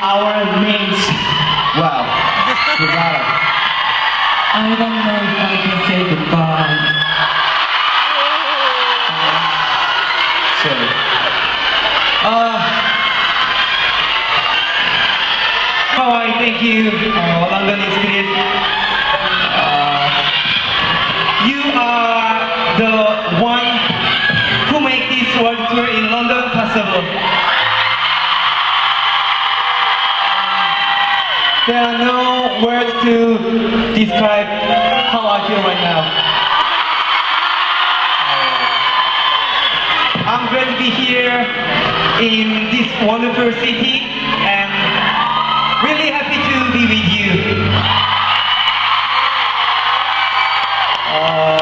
our names. Wow. Bravado. I don't know if I can say goodbye. So, uh, Hawaii, thank you. Uh, London Spirit. Uh, you are the one who make this world tour in London possible. There are no words to describe how I feel right now. I'm glad to be here in this wonderful city and really happy to be with you. Uh,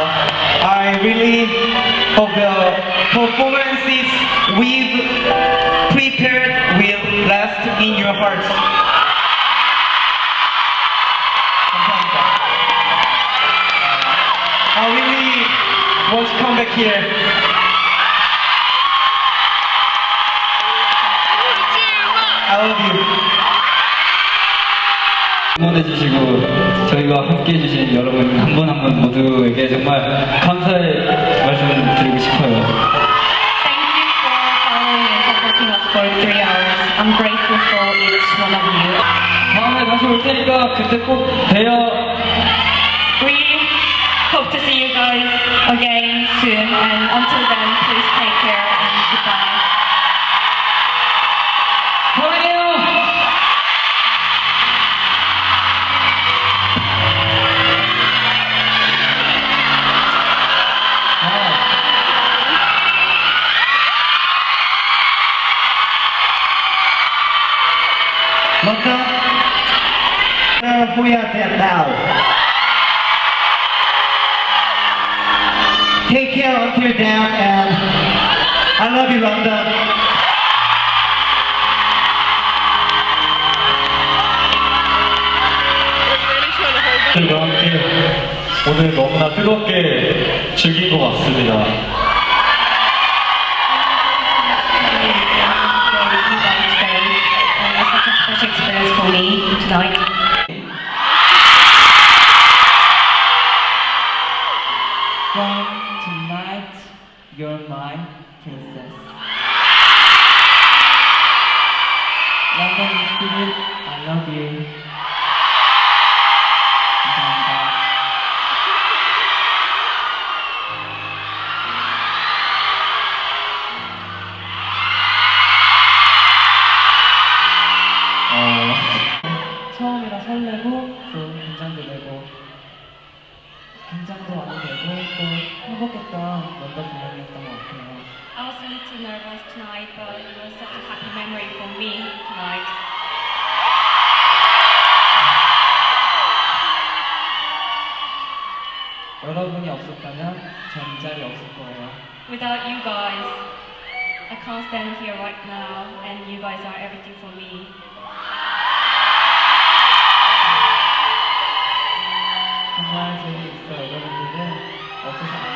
I really hope the performances we've prepared will last in your hearts. 감사합니다. I really want to come back here. I love you. 응원해주시고 저희와 함께해주신 여러분 한 분 한 분 모두에게 정말 감사의 말씀 드 다음에 다시 올 테니까 그때 꼭 봬요. We hope to see you guys again soon, and until then, please take care and goodbye. 사랑해요. London, Uh, we are there now. Take care until then, and I love you, London. 들과 함께 오늘 너무나 뜨겁게 즐긴 것 같습니다. My princess. London Spirit, I love you. 감사합니다. 어, 처음이라 설레고 긴장도 많이 되고 또 행복했던 런던 공연이었던 것 같아요. I was a little nervous tonight, but it was such a happy memory for me tonight. 여러분이 없었다면 전 이 자리에 없을 거예요. Without you guys, I can't stand here right now, and you guys are everything for me. Off